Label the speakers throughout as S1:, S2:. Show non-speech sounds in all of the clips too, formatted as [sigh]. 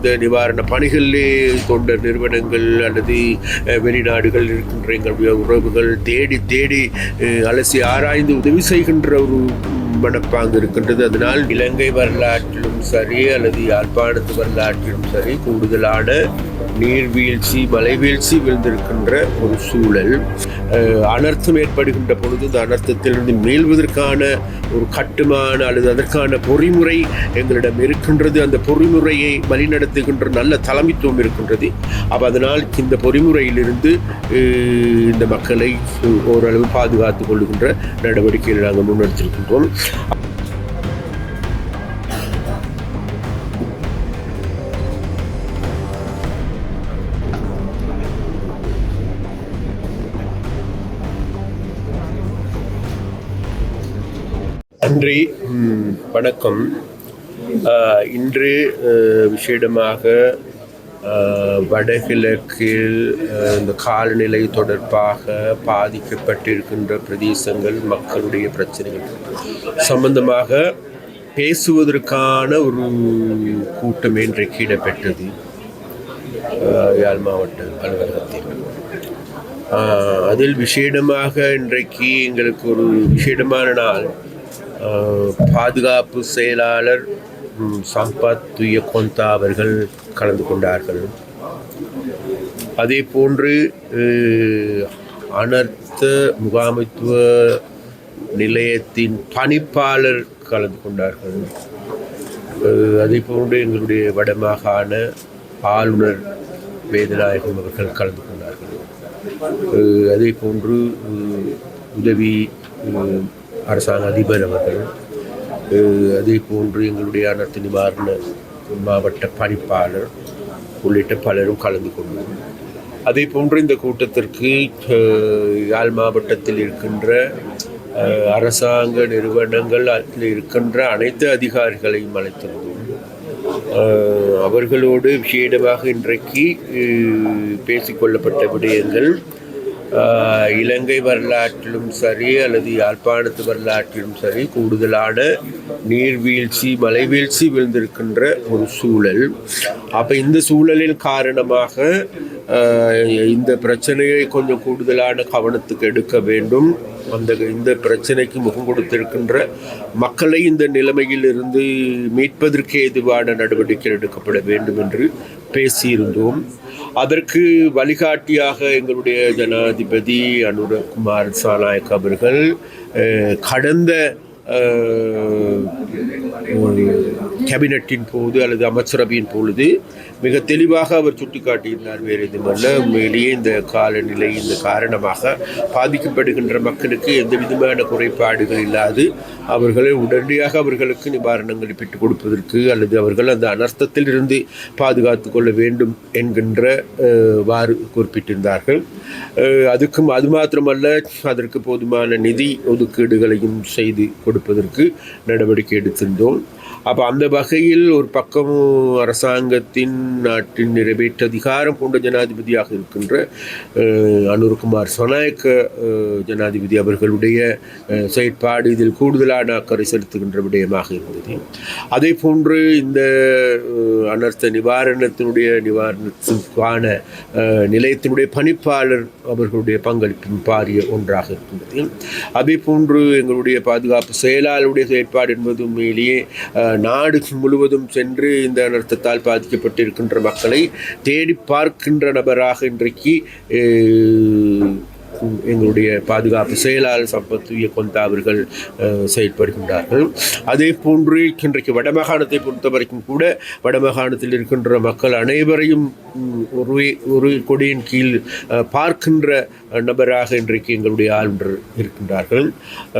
S1: இந்த நிவாரண பணிகளிலே கொண்ட நிறுவனங்கள் அல்லது வெளிநாடுகள் இருக்கின்ற எங்களுடைய உறவுகள் தேடி தேடி அலசி ஆராய்ந்து உதவி செய்கின்ற ஒரு மனப்பாங்கு இருக்கின்றது. அதனால் இலங்கை வரலாற்றிலும் சரி அல்லது யாழ்ப்பாணத்து வரலாற்றிலும் சரி கூடுதலான நீர்வீழ்ச்சி மலைவீழ்ச்சி விழுந்திருக்கின்ற ஒரு சூழல். அனர்த்தம் ஏற்படுகின்ற பொழுது இந்த அனர்த்தத்திலிருந்து மீள்வதற்கான ஒரு கட்டுமான அல்லது அதற்கான பொறிமுறை எங்களிடம் இருக்கின்றது. அந்த பொறிமுறையை வழிநடத்துகின்ற நல்ல தலைமைத்துவம் இருக்கின்றது. அப்போ அதனால் இந்த பொறிமுறையிலிருந்து இந்த மக்களை ஓரளவு பாதுகாத்து கொள்ளுகின்ற நடவடிக்கைகளை நாங்கள் முன்னெடுத்திருக்கின்றோம். நன்றி. வணக்கம். இன்று விசேடமாக வடகிழக்கில் இந்த காலநிலை தொடர்பாக பாதிக்கப்பட்டிருக்கின்ற பிரதேசங்கள் மக்களுடைய பிரச்சனைகள் சம்பந்தமாக பேசுவதற்கான ஒரு கூட்டம் இன்றைக்கு இடம்பெற்றது. யாழ் மாவட்ட அலுவலகத்தில். அதில் விசேடமாக இன்றைக்கு எங்களுக்கு ஒரு விசேடமான நாள். பாதுகாப்பு செயலாளர் சம்பத் துய அவர்கள் கலந்து கொண்டார்கள். அதே போன்று அனர்த்த முகாமைத்துவ நிலையத்தின் பணிப்பாளர் கலந்து கொண்டார்கள். அதே போன்று எங்களுடைய வடமாகாண ஆளுநர் வேதநாயகம் அவர்கள் கலந்து கொண்டார்கள். அதே போன்று உதவி அரசாங்க அதிபர் அவர்கள் அதே போன்று எங்களுடைய அனர்த்த நிவாரண மாவட்ட பணிப்பாளர் உள்ளிட்ட பலரும் கலந்து கொண்டோம் அதே போன்று இந்த கூட்டத்திற்கு யாழ் மாவட்டத்தில் இருக்கின்ற அரசாங்க நிறுவனங்கள் அதில் இருக்கின்ற அனைத்து அதிகாரிகளையும் அழைத்திருந்தோம். அவர்களோடு விஷேடமாக இன்றைக்கு பேசிக்கொள்ளப்பட்ட விடயங்கள் இலங்கை வரலாற்றிலும் சரி அல்லது யாழ்ப்பாணத்து வரலாற்றிலும் சரி கூடுதலான நீர்வீழ்ச்சி மலைவீழ்ச்சி விழுந்திருக்கின்ற ஒரு சூழல். அப்போ இந்த சூழலின் காரணமாக இந்த பிரச்சனையை கொஞ்சம் கூடுதலான கவனத்துக்கு எடுக்க வேண்டும். அந்த இந்த பிரச்சனைக்கு முகம் கொடுத்திருக்கின்ற மக்களை இந்த நிலைமையில் இருந்து மீட்பதற்கு ஏதுவான நடவடிக்கை எடுக்கப்பட வேண்டும் என்று பேசியிருந்தோம். அதற்கு வழிகாட்டியாக எங்களுடைய ஜனாதிபதி அனுரகுமார் சாநாயக் அவர்கள் கடந்த கேபினட்டின் போது அல்லது அமைச்சரவையின் பொழுது மிக தெளிவாக அவர் சுட்டிக்காட்டியிருந்தார் வேறு எதுவுமல்ல உண்மையிலேயே இந்த காலநிலை இந்த காரணமாக பாதிக்கப்படுகின்ற மக்களுக்கு எந்த விதமான குறைபாடுகள் இல்லாது அவர்களை உடனடியாக அவர்களுக்கு நிவாரணங்களை பெற்றுக் கொடுப்பதற்கு அல்லது அவர்கள் அந்த அனர்த்தத்தில் இருந்து பாதுகாத்து கொள்ள வேண்டும் என்கின்ற வாறு குறிப்பிட்டிருந்தார்கள். அதுக்கும் அது மாத்திரமல்ல அதற்கு போதுமான நிதி ஒதுக்கீடுகளையும் செய்து கொடு கொடுப்பதற்கு நடவடிக்கை எடுத்திருந்தோம். அப்போ அந்த வகையில் ஒரு பக்கம் அரசாங்கத்தின் நாட்டின் நிறைவேற்று அதிகாரம் கொண்ட ஜனாதிபதியாக இருக்கின்ற அனுர்குமார் சொனாயக்க ஜனாதிபதி அவர்களுடைய செயற்பாடு இதில் கூடுதலான அக்கறை செலுத்துகின்ற விடயமாக இருந்தது. அதே போன்று இந்த அனர்த்த நிவாரணத்தினுடைய நிவாரணத்திற்கான நிலையத்தினுடைய பணிப்பாளர் அவர்களுடைய பங்களிப்பும் பாரிய ஒன்றாக இருக்கின்றது. அதே போன்று எங்களுடைய பாதுகாப்பு செயலாளருடைய செயற்பாடு என்பது உண்மையிலேயே நாடு முழுவதும் சென்று இந்த அனர்த்தத்தால் பாதிக்கப்பட்டிருக்கின்ற மக்களை தேடி பார்க்கின்ற நபராக இன்றைக்கு எங்களுடைய பாதுகாப்பு செயலாளர் சம்பத்துய கொந்தா அவர்கள் செயல்படுகின்றார்கள் அதே போன்று இன்றைக்கு வடமாகாணத்தை பொறுத்த வரைக்கும் கூட வடமாகாணத்தில் இருக்கின்ற மக்கள் அனைவரையும் ஒரு ஒரு கொடியின் கீழ் பார்க்கின்ற நபராக இன்றைக்கு எங்களுடைய ஆளுநர் இருக்கின்றார்கள்.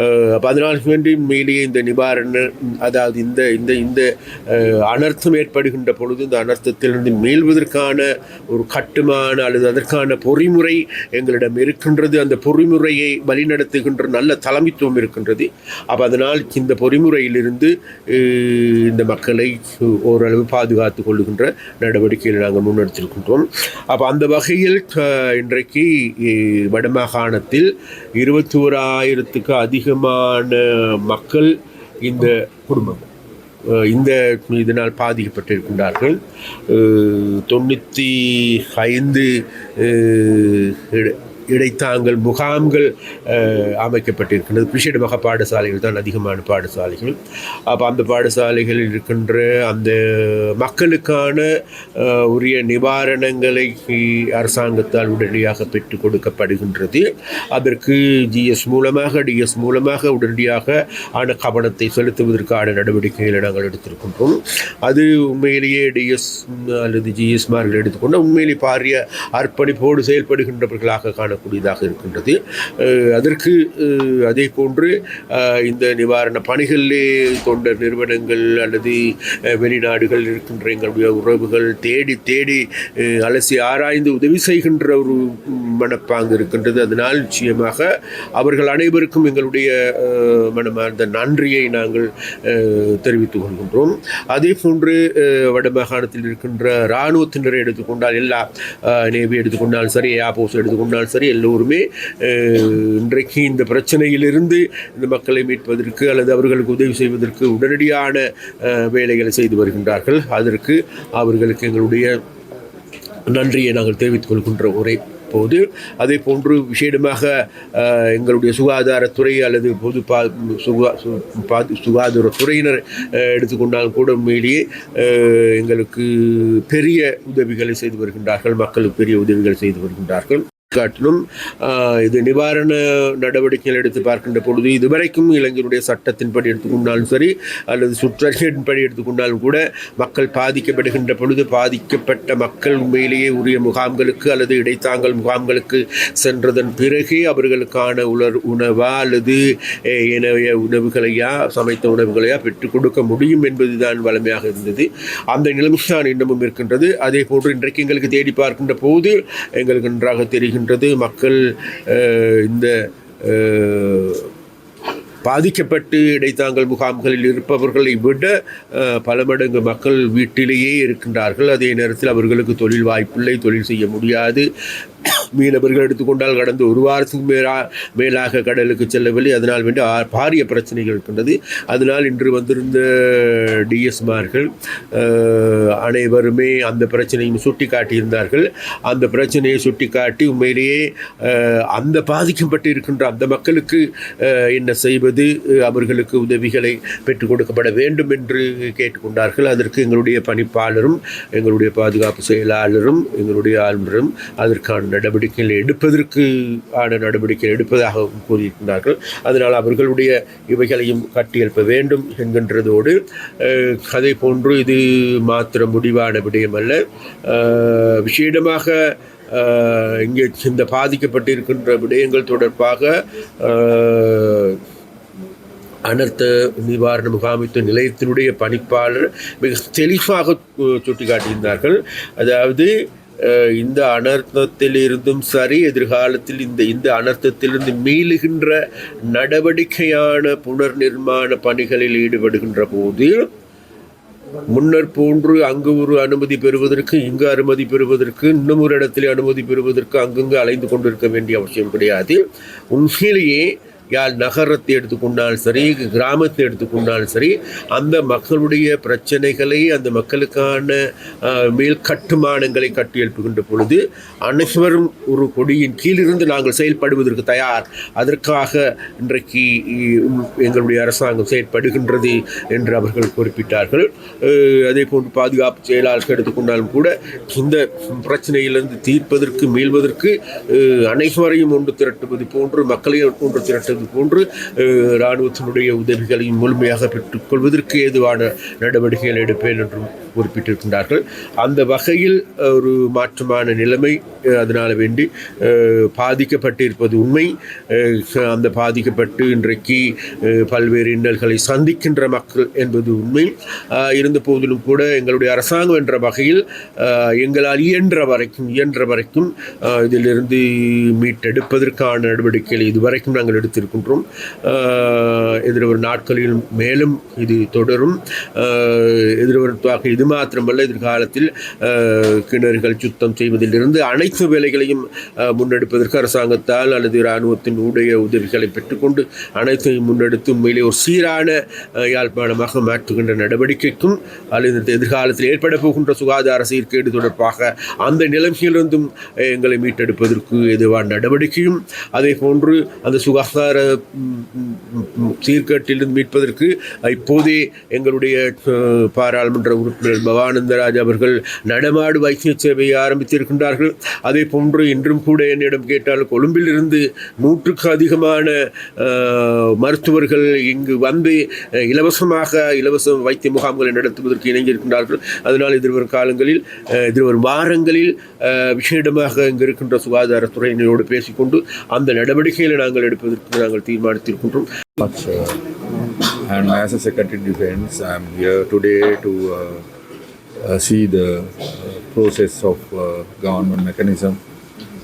S1: அஹ், அப்ப வேண்டி மேலேயே இந்த நிவாரண அதாவது இந்த இந்த இந்த அனர்த்தம் ஏற்படுகின்ற பொழுது இந்த அனர்த்தத்திலிருந்து மீள்வதற்கான ஒரு கட்டுமான அல்லது அதற்கான பொறிமுறை எங்களிடம் இருக்கின்றது. அந்த பொறிமுறையை வழிநடத்துகின்ற நல்ல தலைமைத்துவம் இருக்கின்றது. அப்போ அதனால் இந்த பொறிமுறையிலிருந்து இந்த மக்களை ஓரளவு பாதுகாத்து கொள்ளுகின்ற நடவடிக்கைகளை நாங்கள் முன்னெடுத்திருக்கின்றோம். அப்போ அந்த வகையில் இன்றைக்கு வடமாகாணத்தில் இருபத்தி ஓராயிரத்துக்கு அதிகமான மக்கள் இந்த குடும்பம் இந்த இதனால் பாதிக்கப்பட்டிருக்கின்றார்கள். தொண்ணூற்றி ஐந்து இடைத்தாங்கள் முகாம்கள் அமைக்கப்பட்டிருக்கின்றது. விசேடமாக பாடசாலைகள் தான் அதிகமான பாடசாலைகள். அப்போ அந்த பாடசாலைகளில் இருக்கின்ற அந்த மக்களுக்கான உரிய நிவாரணங்களை அரசாங்கத்தால் உடனடியாக பெற்றுக் கொடுக்கப்படுகின்றது. அதற்கு ஜிஎஸ் மூலமாக டிஎஸ் மூலமாக உடனடியாக ஆன கவனத்தை செலுத்துவதற்கான நடவடிக்கைகளை நாங்கள் எடுத்திருக்கின்றோம். அது உண்மையிலேயே டிஎஸ் அல்லது ஜிஎஸ்மார்கள் எடுத்துக்கொண்டு உண்மையிலே பாரிய அர்ப்பணிப்போடு செயல்படுகின்றவர்களாக காணக்கூடியதாக இருக்கின்றது. அதற்கு அதே போன்று இந்த நிவாரண பணிகளிலே கொண்ட நிறுவனங்கள் அல்லது வெளிநாடுகள் இருக்கின்ற எங்களுடைய உறவுகள் தேடி தேடி அலசி ஆராய்ந்து உதவி செய்கின்ற ஒரு மனப்பாங்கு இருக்கின்றது. அதனால் நிச்சயமாக அவர்கள் அனைவருக்கும் எங்களுடைய மனமார்ந்த நன்றியை நாங்கள் தெரிவித்துக் கொள்கின்றோம். அதே போன்று வடமாகாணத்தில் இருக்கின்ற இராணுவத்தினரை எடுத்துக்கொண்டால் எல்லா நேவி எடுத்துக்கொண்டாலும் சரி ஏர்போர்ஸ் எடுத்துக்கொண்டாலும் சரி எல்லோருமே இன்றைக்கு இந்த பிரச்சனையிலிருந்து இந்த மக்களை மீட்பதற்கு அல்லது அவர்களுக்கு உதவி செய்வதற்கு உடனடியான வேலைகளை செய்து வருகின்றார்கள். அதற்கு அவர்களுக்கு எங்களுடைய நன்றியை நாங்கள் தெரிவித்துக் கொள்கின்ற ஒரே போது அதே போன்று விசேடமாக எங்களுடைய சுகாதாரத்துறை அல்லது பொது பா சுகா சு- பா- சுகாதாரத்துறையினர் எடுத்துக்கொண்டாலும் கூட உண்மையிலேயே எங்களுக்கு பெரிய உதவிகளை செய்து வருகின்றார்கள். மக்களுக்கு பெரிய உதவிகளை செய்து வருகின்றார்கள். காட்டிலும் இது நிவாரண நடவடிக்கைகள் எடுத்து பார்க்கின்ற பொழுது இதுவரைக்கும் இளைஞருடைய சட்டத்தின்படி எடுத்துக்கொண்டாலும் சரி அல்லது சுற்றறிக்கையின்படி எடுத்துக்கொண்டாலும் கூட மக்கள் பாதிக்கப்படுகின்ற பொழுது பாதிக்கப்பட்ட மக்கள் உண்மையிலேயே உரிய முகாம்களுக்கு அல்லது இடைத்தாங்கல் முகாம்களுக்கு சென்றதன் பிறகே அவர்களுக்கான உலர் உணவா அல்லது எனவே உணவுகளையா சமைத்த உணவுகளையா பெற்றுக் கொடுக்க முடியும் என்பதுதான் வளமையாக இருந்தது. அந்த நிலைமை தான் இன்னமும் இருக்கின்றது. அதே போன்று இன்றைக்கு எங்களுக்கு தேடி பார்க்கின்ற போது எங்களுக்கு நன்றாக தெரிகின்றது மக்கள் இந்த பாதிக்கப்பட்டு இடைத்தாங்கல் முகாம்களில் இருப்பவர்களை விட பல மடங்கு மக்கள் வீட்டிலேயே இருக்கின்றார்கள். அதே நேரத்தில் அவர்களுக்கு தொழில் வாய்ப்பில்லை தொழில் செய்ய முடியாது. மீனவர்கள் எடுத்துக்கொண்டால் கடந்த ஒரு வாரத்துக்கு மேலா மேலாக கடலுக்கு செல்லவில்லை. அதனால் வேண்டி பாரிய பிரச்சனைகள் இருக்கின்றது. அதனால் இன்று வந்திருந்த டிஎஸ்மார்கள் அனைவருமே அந்த பிரச்சனையும் சுட்டி காட்டியிருந்தார்கள் அந்த பிரச்சனையை சுட்டி காட்டி உண்மையிலேயே அந்த பாதிக்கப்பட்டு இருக்கின்ற அந்த மக்களுக்கு என்ன செய்வது? அவர்களுக்கு உதவிகளை பெற்றுக் கொடுக்கப்பட வேண்டும் என்று கேட்டுக்கொண்டார்கள். அதற்கு எங்களுடைய பணிப்பாளரும் எங்களுடைய பாதுகாப்பு செயலாளரும் எங்களுடைய ஆளுநரும் அதற்கான நடவடிக்கைகள் எடுப்பதற்கு ஆன நடவடிக்கைகள் எடுப்பதாக கூறியிருக்கிறார்கள். அதனால் அவர்களுடைய இவைகளையும் கட்டியெழுப்ப வேண்டும் என்கின்றதோடு அஹ், அதே போன்று இது மாத்திர முடிவான விடயம் அல்ல விசேடமாக இங்கே இந்த பாதிக்கப்பட்டிருக்கின்ற விடயங்கள் தொடர்பாக அனர்த்த நிவாரண முகாமைத்துவ நிலையத்தினுடைய பணிப்பாளர் மிக தெளிவாக சுட்டிக்காட்டியிருந்தார்கள். அதாவது இந்த அனர்த்தத்திலிருந்தும் சரி எதிர்காலத்தில் இந்த இந்த அனர்த்தத்திலிருந்து மீளுகின்ற நடவடிக்கையான புனர் நிர்மாண பணிகளில் ஈடுபடுகின்ற போது முன்னர் போன்று அங்கு ஒரு அனுமதி பெறுவதற்கு இங்கு அனுமதி பெறுவதற்கு இன்னும் ஒரு இடத்தில் அனுமதி பெறுவதற்கு அங்கங்கு அலைந்து கொண்டிருக்க வேண்டிய அவசியம் கிடையாது. உண்மையிலேயே யாழ் நகரத்தை எடுத்துக்கொண்டாலும் சரி கிராமத்தை எடுத்துக்கொண்டாலும் சரி அந்த மக்களுடைய பிரச்சனைகளை அந்த மக்களுக்கான மேல் கட்டுமானங்களை கட்டியெழுப்புகின்ற பொழுது அனைவரும் ஒரு கொடியின் கீழிருந்து நாங்கள் செயல்படுவதற்கு தயார். அதற்காக இன்றைக்கு எங்களுடைய அரசாங்கம் செயல்படுகின்றது என்று அவர்கள் குறிப்பிட்டார்கள். அதே போன்று பாதுகாப்பு செயலாளர்கள் எடுத்துக்கொண்டாலும் கூட இந்த பிரச்சனையிலிருந்து தீர்ப்பதற்கு மீள்வதற்கு அனைவரையும் ஒன்று திரட்டுவது போன்று மக்களையும் ஒன்று திரட்டுவது போன்று இராணுவத்தினுடைய உதவிகளையும் முழுமையாக பெற்றுக்கொள்வதற்கு ஏதுவான நடவடிக்கைகள் எடுப்பேன் என்றும் குறிப்பிட்டிருக்கின்றார்கள். அந்த வகையில் ஒரு மாற்றமான நிலைமை அதனால் வேண்டி பாதிக்கப்பட்டிருப்பது உண்மை. அந்த பாதிக்கப்பட்டு இன்றைக்கு பல்வேறு இன்னல்களை சந்திக்கின்ற மக்கள் என்பது உண்மை. இருந்த போதிலும் கூட எங்களுடைய அரசாங்கம் என்ற வகையில் எங்களால் இயன்ற வரைக்கும் இயன்ற வரைக்கும் இதிலிருந்து மீட்டெடுப்பதற்கான நடவடிக்கைகளை இதுவரைக்கும் நாங்கள் எடுத்திருக்கின்றோம். எதிர்வரும் நாட்களில் மேலும் இது தொடரும். எதிர்வரும் இது மாத்திரமல்ல எதிர்காலத்தில் கிணறுகள் சுத்தம் செய்வதிலிருந்து அனைத்து வேலைகளையும் முன்னெடுப்பதற்கு அரசாங்கத்தால் அல்லது இராணுவத்தின் உடைய உதவிகளை பெற்றுக்கொண்டு அனைத்தையும் முன்னெடுத்து உண்மையிலே ஒரு சீரான யாழ்ப்பாணமாக மாற்றுகின்ற நடவடிக்கைக்கும் அல்லது எதிர்காலத்தில் ஏற்பட போகின்ற சுகாதார சீர்கேடு தொடர்பாக அந்த நிலைமையிலிருந்தும் எங்களை மீட்டெடுப்பதற்கு எதுவான நடவடிக்கையும் அதே போன்று அந்த சுகாதார சீர்கேட்டிலிருந்து மீட்பதற்கு இப்போதே எங்களுடைய பாராளுமன்ற உறுப்பினர் பவானந்தராஜ் அவர்கள் நடமாடு வைத்திய சேவையை ஆரம்பித்திருக்கின்றார்கள். அதே போன்று இன்றும் கூட என்னிடம் கேட்டால் கொழும்பிலிருந்து நூற்றுக்கு அதிகமான மருத்துவர்கள் இங்கு வந்து இலவசமாக இலவச வைத்திய முகாம்களை நடத்துவதற்கு இணைந்திருக்கின்றார்கள். அதனால் எதிர்வரும் காலங்களில் எதிர்வரும் வாரங்களில் விஷேடமாக விசேடமாக இங்கு இருக்கின்ற சுகாதாரத்துறையினரோடு பேசிக்கொண்டு அந்த நடவடிக்கைகளை நாங்கள் எடுப்பதற்கு நாங்கள் தீர்மானித்திருக்கின்றோம்.
S2: And as a Secretary Defense, I'm here today to uh, see the uh, process of uh, government mechanism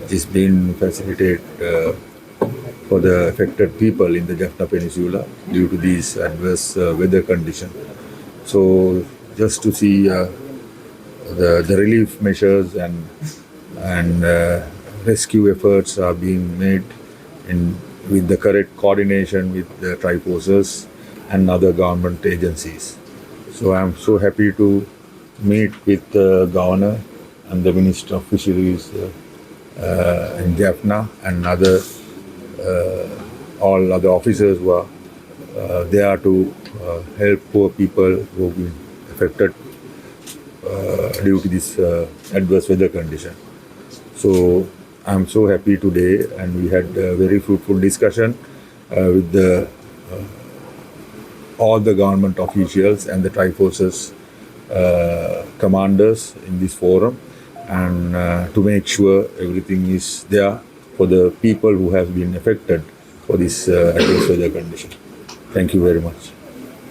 S2: which is being facilitated uh, for the affected people in the Jaffna Peninsula due to these adverse uh, weather conditions. So, just to see uh, the, the relief measures and and uh, rescue efforts are being made in with the correct coordination with the triforces and other government agencies. So I'm so happy to meet with the governor and the minister of fisheries uh, uh, in Jaffna and other uh, all other officers were uh, there to uh, help poor people who have been affected uh, due to this uh, adverse weather condition. So I'm so happy today, and we had a very fruitful discussion uh, with the uh, all the government officials and the Triforces commanders in this forum, and uh, to make sure everything is there for the people who have been affected for this uh, [coughs] adverse weather condition. Thank you very much.